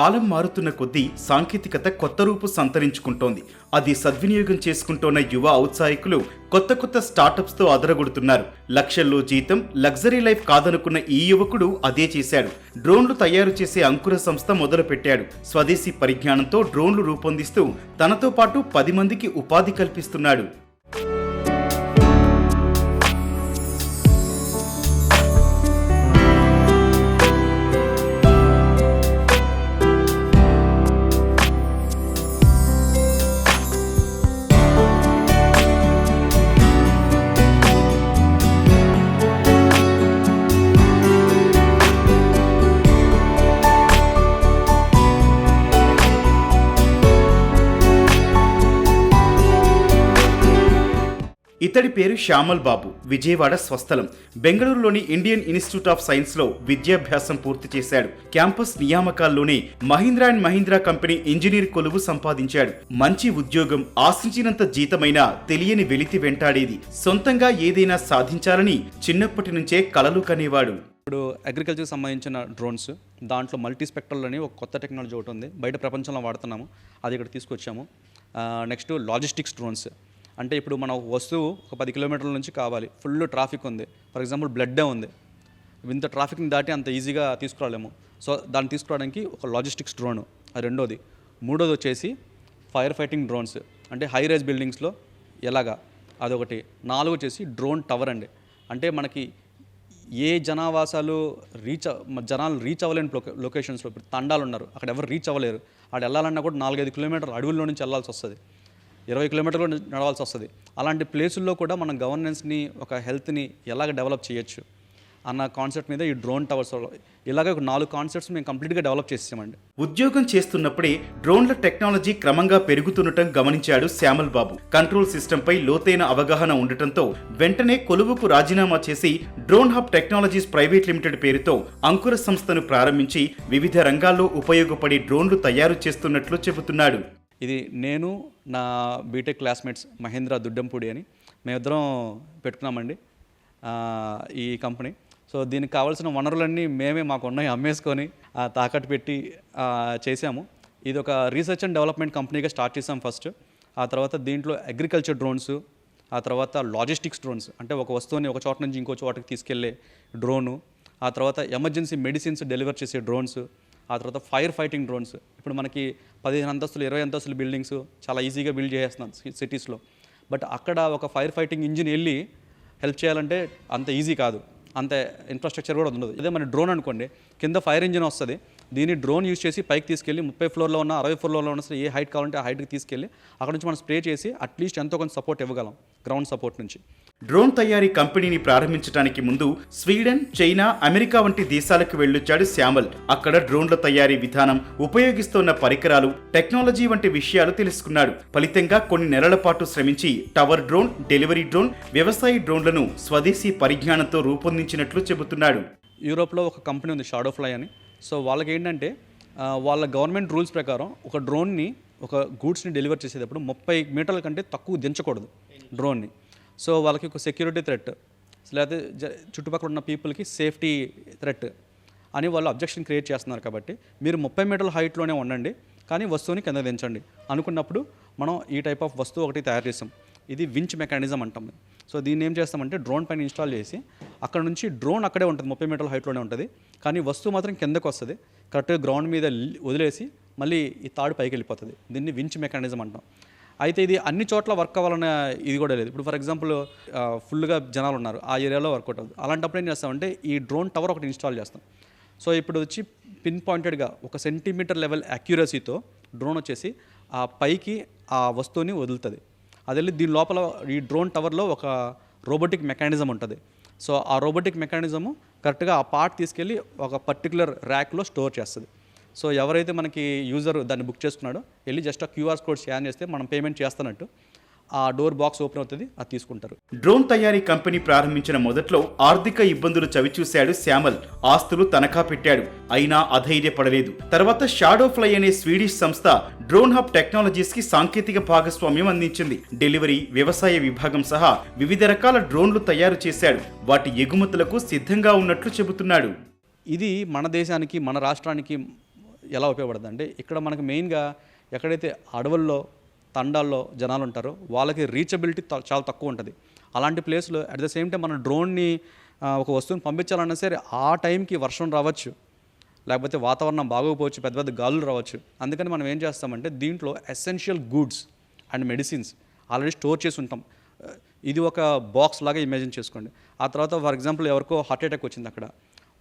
కాలం మారుతున్న కొద్దీ సాంకేతికత కొత్త రూపు సంతరించుకుంటోంది. అది సద్వినియోగం చేసుకుంటోన్న యువ ఔత్సాహికులు కొత్త కొత్త స్టార్టప్స్తో అదరగొడుతున్నారు. లక్షల్లో జీతం లగ్జరీ లైఫ్ కాదనుకున్న ఈ యువకుడు అదే చేశాడు. డ్రోన్లు తయారు చేసే అంకుర సంస్థ మొదలు పెట్టాడు స్వదేశీ పరిజ్ఞానంతో డ్రోన్లు రూపొందిస్తూ తనతో పాటు పది మందికి ఉపాధి కల్పిస్తున్నాడు. ఇతడి పేరు శ్యామల్ బాబు. విజయవాడ స్వస్థలం. బెంగళూరులోని ఇండియన్ ఇన్స్టిట్యూట్ ఆఫ్ సైన్స్లో విద్యాభ్యాసం పూర్తి చేశాడు. Campus నియామకాల్లోనే Mahindra and Mahindra company engineer కొలువు సంపాదించాడు. మంచి ఉద్యోగం ఆశించినంత జీతమైనా తెలియని వెలితి వెంటాడేది. సొంతంగా ఏదైనా సాధించాలని చిన్నప్పటి నుంచే కలలు కనేవాడు. ఇప్పుడు అగ్రికల్చర్కి సంబంధించిన డ్రోన్స్ దాంట్లో మల్టీ అని ఒక కొత్త టెక్నాలజీ ఒకటి ఉంది. బయట ప్రపంచంలో వాడుతున్నాము. అది ఇక్కడ తీసుకొచ్చాము. నెక్స్ట్ లాజిస్టిక్స్ డ్రోన్స్ అంటే ఇప్పుడు మన వస్తువు ఒక పది కిలోమీటర్ల నుంచి కావాలి. ఫుల్ ట్రాఫిక్ ఉంది. ఫర్ ఎగ్జాంపుల్ బ్లడ్డే ఉంది. ఇంత ట్రాఫిక్ని దాటి అంత ఈజీగా తీసుకురాలేము. సో దాన్ని తీసుకురావడానికి ఒక లాజిస్టిక్స్ డ్రోన్ అది రెండోది. మూడోది వచ్చేసి ఫైర్ ఫైటింగ్ డ్రోన్స్ అంటే హై రైజ్ బిల్డింగ్స్లో ఎలాగా? అదొకటి. నాలుగు వచ్చేసి డ్రోన్ టవర్ అండి. అంటే మనకి ఏ జనావాసాలు రీచ్ జనాలు రీచ్ అవ్వలేని లొకే లొకేషన్స్లో ఇప్పుడు తండాలు ఉన్నారు అక్కడ ఎవరు రీచ్ అవ్వలేరు. అక్కడ వెళ్ళాలన్నా కూడా నాలుగైదు కిలోమీటర్లు అడవుల్లో నుంచి వెళ్ళాల్సి వస్తుంది. ఇరవై కిలోమీటర్లు నడవాల్సి వస్తుంది. అలాంటి ప్లేసుల్లో కూడా మనం గవర్నెన్స్ని ఒక హెల్త్ని ఎలాగ డెవలప్ చేయొచ్చు అన్న కాన్సెప్ట్ మీద ఈ డ్రోన్ టవర్స్ ఇలాగ ఒక నాలుగు కాన్సెప్ట్స్ మేము కంప్లీట్గా డెవలప్ చేసామండి ఉద్యోగం చేస్తున్నప్పుడే డ్రోన్ల టెక్నాలజీ క్రమంగా పెరుగుతుండటం గమనించాడు శ్యామల్ బాబు. కంట్రోల్ సిస్టంపై లోతైన అవగాహన ఉండటంతో వెంటనే కొలువుకు రాజీనామా చేసి drone hub technologies private limited పేరుతో అంకుర సంస్థను ప్రారంభించి వివిధ రంగాల్లో ఉపయోగపడే డ్రోన్లు తయారు చేస్తున్నట్లు చెబుతున్నాడు. ఇది నేను నా బీటెక్ క్లాస్మేట్స్ మహేంద్ర దుడ్డంపూడి అని. మేమిద్దరం పెట్టుకున్నామండి ఈ కంపెనీ. సో దీనికి కావాల్సిన వనరులన్నీ మేమే మాకు ఉన్నాయి అమ్మేసుకొని తాకట్టు పెట్టి చేసాము ఇది ఒక రీసెర్చ్ అండ్ డెవలప్మెంట్ కంపెనీగా స్టార్ట్ చేసాం ఫస్ట్ ఆ తర్వాత దీంట్లో అగ్రికల్చర్ డ్రోన్స్ ఆ తర్వాత లాజిస్టిక్స్ డ్రోన్స్ అంటే ఒక వస్తువుని ఒక చోట నుంచి ఇంకో చోటకి తీసుకెళ్ళే డ్రోను ఆ తర్వాత ఎమర్జెన్సీ మెడిసిన్స్ డెలివర్ చేసే డ్రోన్స్ ఆ తర్వాత ఫైర్ ఫైటింగ్ డ్రోన్స్. ఇప్పుడు మనకి పదిహేను అంతస్తులు ఇరవై అంతస్తుల బిల్డింగ్స్ చాలా ఈజీగా బిల్డ్ చేస్తున్నాం సిటీస్లో. బట్ అక్కడ ఒక ఫైర్ ఫైటింగ్ ఇంజిన్ వెళ్ళి హెల్ప్ చేయాలంటే అంత ఈజీ కాదు. అంత ఇన్ఫ్రాస్ట్రక్చర్ కూడా ఉండదు. ఇదే మన డ్రోన్ అనుకోండి కింద ఫైర్ ఇంజిన్ వస్తుంది. దీన్ని డ్రోన్ యూస్ చేసి పైకి తీసుకెళ్ళి ముప్పై ఫ్లోర్లో ఉన్న అరవై ఫ్లోర్లో ఉన్న సరే ఏ హైట్ కావాలంటే ఆ హైట్కి తీసుకెళ్ళి అక్కడ నుంచి మనం స్ప్రే చేసి అట్లీస్ట్ ఎంతో కొంత సపోర్ట్ ఇవ్వగలం గ్రౌండ్ సపోర్ట్ నుంచి. డ్రోన్ తయారీ కంపెనీని ప్రారంభించడానికి ముందు స్వీడన్ చైనా అమెరికా వంటి దేశాలకు వెళ్ళొచ్చాడు శ్యామల్. అక్కడ డ్రోన్ల తయారీ విధానం ఉపయోగిస్తున్న పరికరాలు టెక్నాలజీ వంటి విషయాలు తెలుసుకున్నాడు. ఫలితంగా కొన్ని నెలల పాటు శ్రమించి టవర్ డ్రోన్ డెలివరీ డ్రోన్ వ్యవసాయ డ్రోన్లను స్వదేశీ పరిజ్ఞానంతో రూపొందించినట్లు చెబుతున్నాడు. యూరోప్లో ఒక కంపెనీ ఉంది షాడో ఫ్లై అని. సో వాళ్ళకి ఏంటంటే వాళ్ళ గవర్నమెంట్ రూల్స్ ప్రకారం ఒక డ్రోన్ని ఒక గూడ్స్ని డెలివర్ చేసేటప్పుడు ముప్పై మీటర్ల కంటే తక్కువ దించకూడదు డ్రోన్ని. సో వాళ్ళకి ఒక సెక్యూరిటీ థ్రెట్ లేకపోతే చుట్టుపక్కల ఉన్న పీపుల్కి సేఫ్టీ థ్రెట్ అని వాళ్ళు అబ్జెక్షన్ క్రియేట్ చేస్తున్నారు కాబట్టి మీరు ముప్పై మీటర్ల హైట్లోనే ఉండండి కానీ వస్తువుని కింద దించండి. అనుకున్నప్పుడు మనం ఈ టైప్ ఆఫ్ వస్తువు ఒకటి తయారు చేసాం ఇది వించ్ మెకానిజం అంటాం. సో దీన్ని ఏం చేస్తామంటే డ్రోన్ పైన ఇన్స్టాల్ చేసి అక్కడ నుంచి డ్రోన్ అక్కడే ఉంటుంది ముప్పై మీటర్ల హైట్లోనే ఉంటుంది. కానీ వస్తువు మాత్రం కిందకు వస్తుంది. కరెక్ట్గా గ్రౌండ్ మీద వదిలేసి మళ్ళీ ఈ తాడు పైకి వెళ్ళిపోతుంది. దీన్ని వించ్ మెకానిజం అంటాం. అయితే ఇది అన్ని చోట్ల వర్క్ అవ్వాలన్న ఇది కూడా లేదు. ఇప్పుడు ఫర్ ఎగ్జాంపుల్ ఫుల్గా జనాలు ఉన్నారు. ఆ ఏరియాలో వర్కౌట్ అవుతుంది. అలాంటప్పుడు ఏం చేస్తామంటే ఈ డ్రోన్ టవర్ ఒకటి ఇన్స్టాల్ చేస్తాం. సో ఇప్పుడు వచ్చి పిన్ పాయింటెడ్గా ఒక సెంటీమీటర్ లెవెల్ అక్యురసీతో డ్రోన్ వచ్చేసి ఆ పైకి ఆ వస్తువుని వదులుతుంది. అది వెళ్ళి దీని లోపల ఈ డ్రోన్ టవర్లో ఒక రోబోటిక్ మెకానిజం ఉంటుంది. సో ఆ రోబోటిక్ మెకానిజము కరెక్ట్గా ఆ పార్ట్ తీసుకెళ్ళి ఒక పర్టికులర్ ర్యాక్లో స్టోర్ చేస్తుంది. సో ఎవరైతే మనకి యూజర్ దాన్ని బుక్ చేసుకున్నాడో వెళ్ళి జస్ట్ ఆ క్యూఆర్ కోడ్ స్కాన్ చేస్తే మనం పేమెంట్ చేస్తున్నట్టు ఆ డోర్ బాక్స్ ఓపెన్ అవుతుంది అది తీసుకుంటారు. డ్రోన్ తయారీ కంపెనీ ప్రారంభించిన మొదట్లో ఆర్థిక ఇబ్బందులు చవిచూశాడు శ్యామల్. ఆస్తులు తనఖా పెట్టాడు అయినా అధైర్యపడలేదు. తర్వాత షాడో ఫ్లై అనే స్వీడిష్ సంస్థ డ్రోన్ హబ్ టెక్నాలజీస్కి సాంకేతిక భాగస్వామ్యం అందించింది. డెలివరీ వ్యవసాయ విభాగం సహా వివిధ రకాల డ్రోన్లు తయారు చేశాడు. వాటి ఎగుమతులకు సిద్ధంగా ఉన్నట్లు చెబుతున్నాడు. ఇది మన దేశానికి మన రాష్ట్రానికి ఎలా ఉపయోగపడుతుంది ఇక్కడ మనకు మెయిన్గా ఎక్కడైతే అడవుల్లో తండాల్లో జనాలు ఉంటారో వాళ్ళకి రీచబిలిటీ చాలా తక్కువ ఉంటుంది. అలాంటి ప్లేస్లో అట్ ద సేమ్ టైం మన డ్రోన్ని ఒక వస్తువుని పంపించాలన్నా సరే ఆ టైంకి వర్షం రావచ్చు. లేకపోతే వాతావరణం బాగోకపోవచ్చు పెద్ద పెద్ద గాలులు రావచ్చు. అందుకని మనం ఏం చేస్తామంటే దీంట్లో essential goods and medicines already store చేసి ఉంటాం. ఇది ఒక బాక్స్ లాగా ఇమేజిన్ చేసుకోండి. ఆ తర్వాత ఫర్ ఎగ్జాంపుల్ ఎవరికో హార్ట్ అటాక్ వచ్చింది అక్కడ.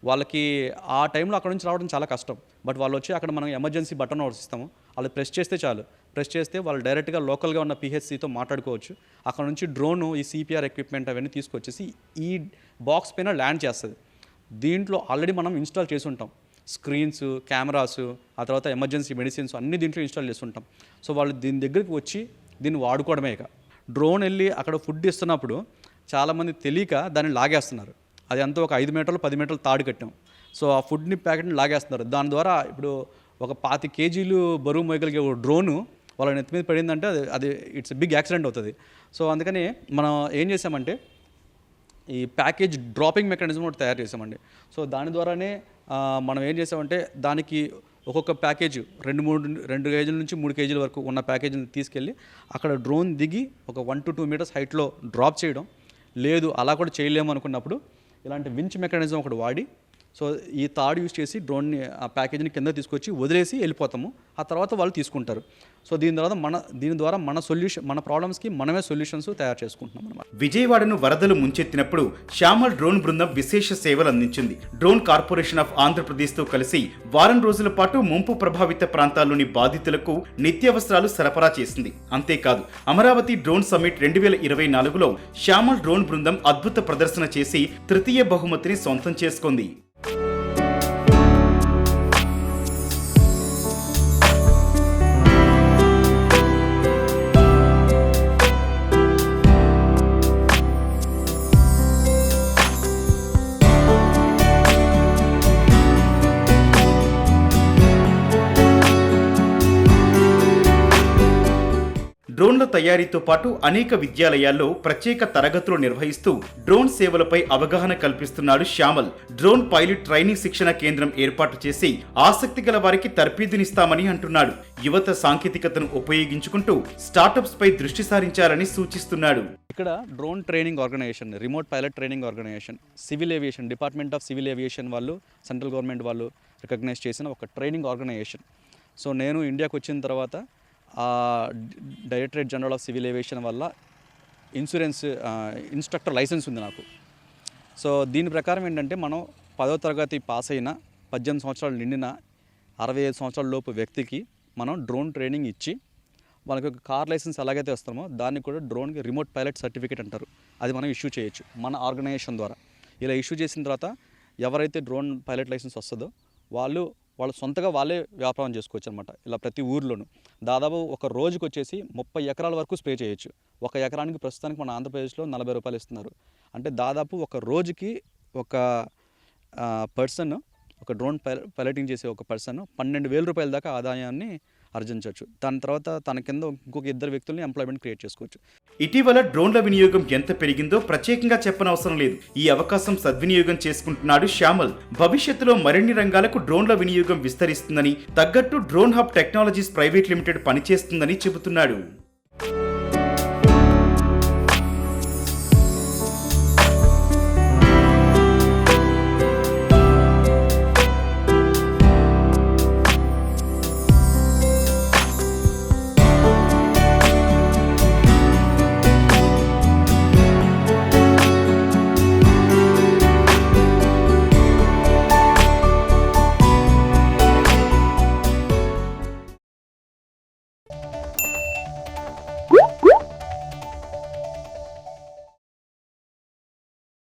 వాళ్ళకి ఆ టైంలో అక్కడ నుంచి రావడం చాలా కష్టం. బట్ వాళ్ళు వచ్చి అక్కడ మనం ఎమర్జెన్సీ బటన్ ఇస్తాము. వాళ్ళు ప్రెస్ చేస్తే చాలు. ప్రెస్ చేస్తే వాళ్ళు డైరెక్ట్గా లోకల్గా ఉన్న పిహెచ్సితో మాట్లాడుకోవచ్చు. అక్కడ నుంచి డ్రోన్ ఈ సిపిఆర్ ఎక్విప్మెంట్ అవన్నీ తీసుకొచ్చేసి ఈ బాక్స్ పైన ల్యాండ్ చేస్తుంది. దీంట్లో ఆల్రెడీ మనం ఇన్స్టాల్ చేసి ఉంటాం. స్క్రీన్స్ కెమెరాస్ ఆ తర్వాత ఎమర్జెన్సీ మెడిసిన్స్ అన్ని దీంట్లో ఇన్స్టాల్ చేస్తుంటాం సో వాళ్ళు దీని దగ్గరికి వచ్చి దీన్ని వాడుకోవడమే ఇక. డ్రోన్ వెళ్ళి అక్కడ ఫుడ్ ఇస్తున్నప్పుడు చాలామంది తెలియక దాన్ని లాగేస్తున్నారు. అది అంతా ఒక ఐదు మీటర్లు పది మీటర్లు తాడు కట్టాం. సో ఆ ఫుడ్ని ప్యాకెట్ని లాగేస్తున్నారు. దాని ద్వారా ఇప్పుడు ఒక పాతి కేజీలు బరువు మోయగలిగే ఒక డ్రోను వాళ్ళ నెత్తి మీద పడిందంటే అది అది ఇట్స్ బిగ్ యాక్సిడెంట్ అవుతుంది. సో అందుకని మనం ఏం చేసామంటే ఈ ప్యాకేజ్ డ్రాపింగ్ మెకానిజం ఒకటి తయారు చేసామండి. సో దాని ద్వారానే మనం ఏం చేసామంటే దానికి ఒక్కొక్క ప్యాకేజ్ రెండు మూడు రెండు కేజీల నుంచి మూడు కేజీల వరకు ఉన్న ప్యాకేజీని తీసుకెళ్ళి అక్కడ డ్రోన్ దిగి ఒక వన్ టు టూ మీటర్స్ హైట్లో డ్రాప్ చేయడం. లేదు అలా కూడా చేయలేము అనుకున్నప్పుడు ఇలాంటి వించ్ మెకానిజం ఒకటి వాడి సో ఈ తాడు యూస్ చేసి డ్రోన్ని ఆ ప్యాకేజీని కింద తీసుకొచ్చి వదిలేసి వెళ్ళిపోతాము. ఆ తర్వాత వాళ్ళు తీసుకుంటారు. సో దీని తర్వాత మన దీని ద్వారా మన సొల్యూషన్ మన ప్రాబ్లమ్స్కి మనమే సొల్యూషన్స్ తయారు చేసుకుంటున్నాం అనమాట విజయవాడను వరదలు ముంచెత్తినప్పుడు శ్యామల్ డ్రోన్ బృందం విశేష సేవలు అందించింది. డ్రోన్ కార్పొరేషన్ ఆఫ్ ఆంధ్రప్రదేశ్తో కలిసి వారం రోజుల పాటు ముంపు ప్రభావిత ప్రాంతాల్లోని బాధితులకు నిత్యావసరాలు సరఫరా చేసింది. అంతేకాదు అమరావతి డ్రోన్ సమ్మిట్ రెండు వేల ఇరవై నాలుగులో శ్యామల్ డ్రోన్ బృందం అద్భుత ప్రదర్శన చేసి తృతీయ బహుమతిని సొంతం చేసుకుంది. డ్రోన్ల తయారీతో పాటు అనేక విద్యాలయాల్లో ప్రత్యేక తరగతులు నిర్వహిస్తూ డ్రోన్ సేవలపై అవగాహన కల్పిస్తున్నాడు శ్యామల్. డ్రోన్ పైలట్ ట్రైనింగ్ శిక్షణ కేంద్రం ఏర్పాటు చేసి ఆసక్తి గల వారికి తర్పీదునిస్తామని అంటున్నాడు. యువత సాంకేతికతను ఉపయోగించుకుంటూ స్టార్టప్స్ పై దృష్టి సారించాలని సూచిస్తున్నాడు. ఇక్కడ drone training organisation remote pilot training organisation civil aviation department of civil aviation వాళ్ళు సెంట్రల్ గవర్నమెంట్ వాళ్ళు రికగ్నైజ్ చేసిన ఒక ట్రైనింగ్ ఆర్గనైజేషన్. సో నేను ఇండియాకి వచ్చిన తర్వాత directorate general of civil aviation వల్ల ఇన్సూరెన్స్ ఇన్స్ట్రక్టర్ లైసెన్స్ ఉంది నాకు. సో దీని ప్రకారం ఏంటంటే మనం పదో తరగతి పాస్ అయిన పద్దెనిమిది సంవత్సరాలు నిండిన అరవై ఐదు సంవత్సరాల లోపు వ్యక్తికి మనం డ్రోన్ ట్రైనింగ్ ఇచ్చి మనకు ఒక కార్ లైసెన్స్ ఎలాగైతే వస్తామో దాన్ని కూడా డ్రోన్కి రిమోట్ పైలట్ సర్టిఫికేట్ అంటారు. అది మనం ఇష్యూ చేయొచ్చు మన ఆర్గనైజేషన్ ద్వారా. ఇలా ఇష్యూ చేసిన తర్వాత ఎవరైతే డ్రోన్ పైలట్ లైసెన్స్ వస్తుందో వాళ్ళు వాళ్ళ సొంతగా వాళ్ళే వ్యాపారం చేసుకోవచ్చు అనమాట ఇలా ప్రతి ఊర్లోనూ. దాదాపు ఒక రోజుకి వచ్చేసి ముప్పై ఎకరాల వరకు స్ప్రే చేయొచ్చు. ఒక ఎకరానికి ప్రస్తుతానికి మన ఆంధ్రప్రదేశ్లో నలభై రూపాయలు ఇస్తున్నారు. అంటే దాదాపు ఒక రోజుకి ఒక పర్సన్ ఒక డ్రోన్ పైల పైలటింగ్ చేసే ఒక పర్సన్ పన్నెండు వేల రూపాయల దాకా ఆదాయాన్ని ఆర్జించవచ్చు దాని తర్వాత తన కింద ఇంకొక ఇద్దరు వ్యక్తుల్ని ఎంప్లాయ్మెంట్ క్రియేట్ చేసుకోవచ్చు. ఇటీవల డ్రోన్ల వినియోగం ఎంత పెరిగిందో ప్రత్యేకంగా చెప్పనవసరం లేదు. ఈ అవకాశం సద్వినియోగం చేసుకుంటున్నాడు శ్యామల్. భవిష్యత్తులో మరిన్ని రంగాలకు డ్రోన్ల వినియోగం విస్తరిస్తుందని తగ్గట్టు drone hub technologies private limited పనిచేస్తుందని చెబుతున్నాడు.